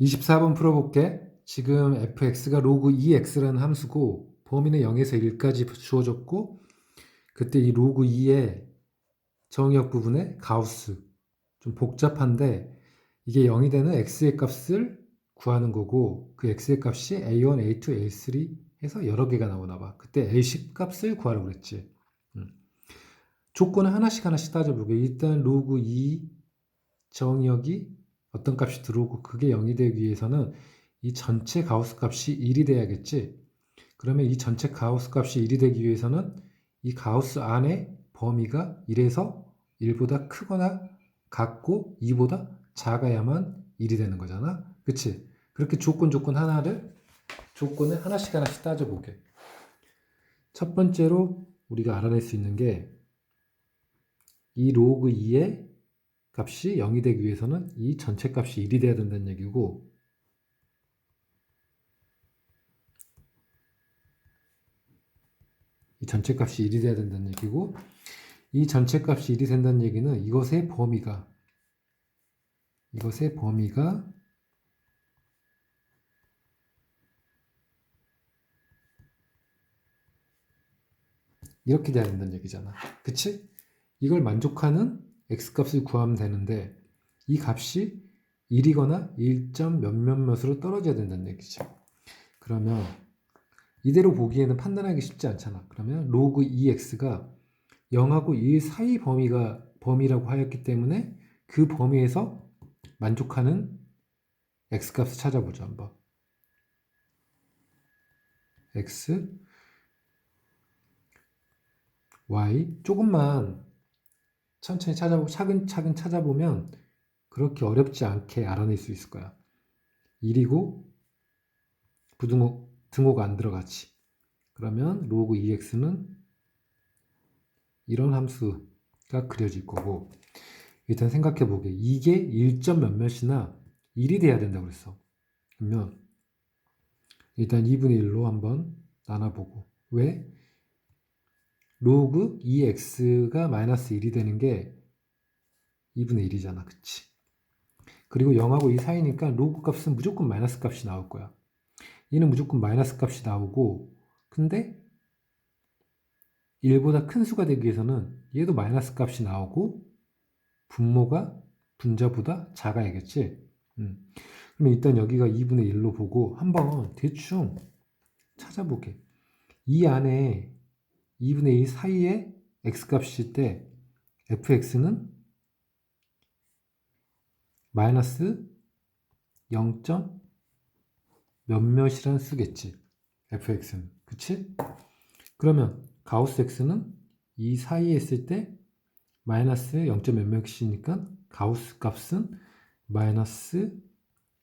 24번 풀어볼게. 지금 fx가 로그 2x라는 함수고 범위는 0에서 1까지 주어졌고 그때 이 로그 2의 정의역 부분에 가우스 좀 복잡한데 이게 0이 되는 x의 값을 구하는 거고 그 x의 값이 a1, a2, a3 해서 여러 개가 나오나 봐. 그때 a10 값을 구하라고 그랬지. 음. 조건을 하나씩 하나씩 따져보게. 일단 로그 2 정의역이 어떤 값이 들어오고 그게 0이 되기 위해서는 이 전체 가우스 값이 1이 돼야겠지. 그러면 이 전체 가우스 값이 1이 되기 위해서는 이 가우스 안에 범위가 1에서 1보다 크거나 같고 2보다 작아야만 1이 되는 거잖아. 그치? 그렇게 조건 조건 하나를 조건을 하나씩 하나씩 따져보게. 첫 번째로 우리가 알아낼 수 있는 게 이 로그 2의 값이 0이 되기 위해서는 이 전체 값이 1이 돼야 된다는 얘기고 이 전체 값이 1이 돼야 된다는 얘기고 이 전체 값이 1이 된다는 얘기는 이것의 범위가 이것의 범위가 이렇게 돼야 된다는 얘기잖아. 그치? 이걸 만족하는 x값을 구하면 되는데 이 값이 1이거나 1점 몇몇몇으로 떨어져야 된다는 얘기죠. 그러면 이대로 보기에는 판단하기 쉽지 않잖아. 그러면 로그 2x가 0하고 1 사이 범위가 범위라고 하였기 때문에 그 범위에서 만족하는 x값을 찾아보자 한번. x y 조금만 천천히 찾아보고 차근차근 찾아보면 그렇게 어렵지 않게 알아낼 수 있을 거야. 1이고 부등호 등호가 안 들어가지. 그러면 로그 2x는 이런 함수가 그려질 거고 일단 생각해 보게 이게 1점 몇몇이나 1이 돼야 된다고 그랬어. 그러면 일단 2분의 1로 한번 나눠보고 왜? 로그 2x가 마이너스 1이 되는 게 2분의 1이잖아. 그치? 그리고 0하고 2 사이니까 로그 값은 무조건 마이너스 값이 나올 거야. 얘는 무조건 마이너스 값이 나오고 근데 1보다 큰 수가 되기 위해서는 얘도 마이너스 값이 나오고 분모가 분자보다 작아야겠지. 음. 그러면 일단 여기가 2분의 1로 보고 한번 대충 찾아보게. 이 안에 2분의 1 사이에 x값일 때 fx는 마이너스 0. 몇몇이란 수겠지. fx는. 그치? 그러면 가우스 x는 이 사이에 있을 때 마이너스 0. 몇몇이니까 가우스 값은 마이너스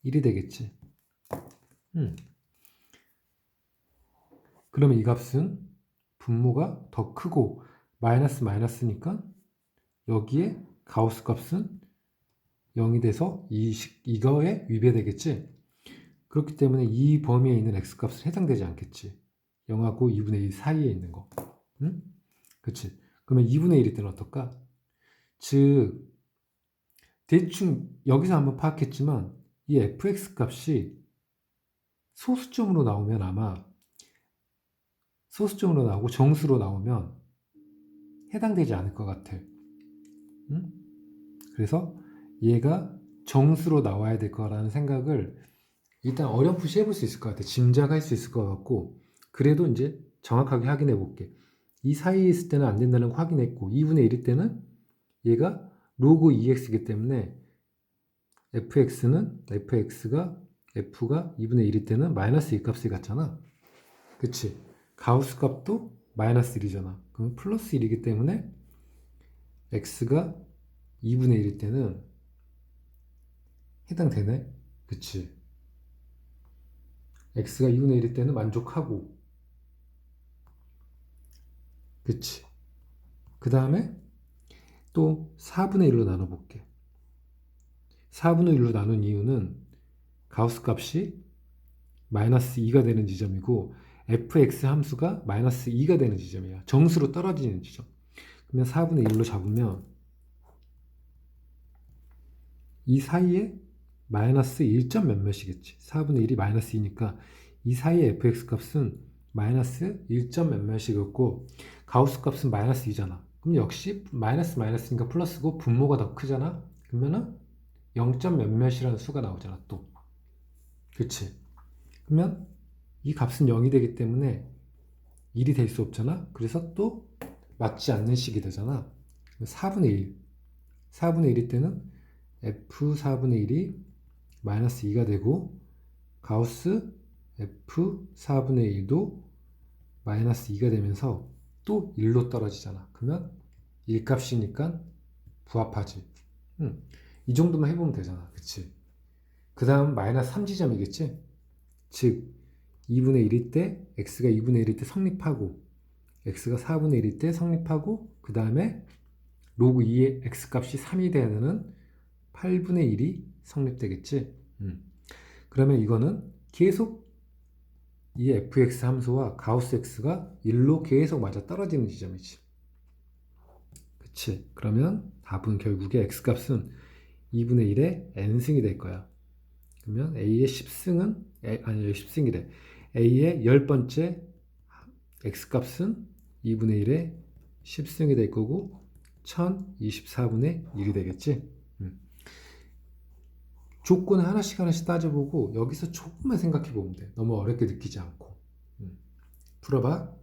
1이 되겠지. 음. 그러면 이 값은 분모가 더 크고 마이너스 마이너스니까 여기에 가우스 값은 0이 돼서 이, 이거에 위배되겠지. 그렇기 때문에 이 범위에 있는 x값은 해당되지 않겠지. 0하고 2분의 1 사이에 있는 거. 응? 그치? 그러면 2분의 1일 때는 어떨까? 즉, 대충 여기서 한번 파악했지만 이 fx 값이 소수점으로 나오면 아마 소수점으로 나오고 정수로 나오면 해당되지 않을 것 같아. 응? 그래서 얘가 정수로 나와야 될 거라는 생각을 일단 어렴풋이 해볼 수 있을 것 같아. 짐작할 수 있을 것 같고 그래도 이제 정확하게 확인해 볼게. 이 사이에 있을 때는 안 된다는 거 확인했고 2분의 1일 때는 얘가 로그 2x이기 때문에 fx는 fx가 f가 2분의 1일 때는 마이너스 2 값을 갖잖아. 그치? 가우스 값도 마이너스 1이잖아. 그럼 플러스 1이기 때문에 x가 2분의 1일 때는 해당되네? 그치? x가 2분의 1일 때는 만족하고 그치? 그 다음에 또 4분의 1로 나눠볼게. 4분의 1로 나눈 이유는 가우스 값이 마이너스 2가 되는 지점이고 fx 함수가 마이너스 2가 되는 지점이야. 정수로 떨어지는 지점. 그러면 4분의 1로 잡으면 이 사이에 마이너스 1점 몇몇이겠지. 4분의 1이 마이너스 2니까 이 사이의 fx 값은 마이너스 1점 몇몇이겠고 가우스 값은 마이너스 2잖아. 그럼 역시 마이너스 마이너스니까 플러스고 분모가 더 크잖아. 그러면은 0점 몇몇이라는 수가 나오잖아 또. 그치? 그러면 이 값은 0이 되기 때문에 1이 될 수 없잖아. 그래서 또 맞지 않는 식이 되잖아. 4분의 1. 4분의 1일 때는 f 4분의 1이 마이너스 2가 되고 가우스 f 4분의 1도 마이너스 2가 되면서 또 1로 떨어지잖아. 그러면 1값이니까 부합하지. 음, 이 정도만 해보면 되잖아. 그치? 그 다음 마이너스 3지점이겠지? 즉 2분의 1일 때 x가 2분의 1일 때 성립하고 x가 4분의 1일 때 성립하고 그 다음에 로그 2의 x값이 3이 되는 8분의 1이 성립되겠지. 음. 그러면 이거는 계속 이 fx 함수와 가우스 x가 1로 계속 맞아 떨어지는 지점이지. 그치? 그러면 답은 결국에 x값은 2분의 1의 n승이 될 거야. 그러면 a의 10승은 아니 10승이래. A의 10번째 x값은 2분의 1의 10승이 될 거고 1024분의 1이 되겠지. 음. 조건을 하나씩 하나씩 따져보고 여기서 조금만 생각해 보면 돼. 너무 어렵게 느끼지 않고. 음. 풀어봐.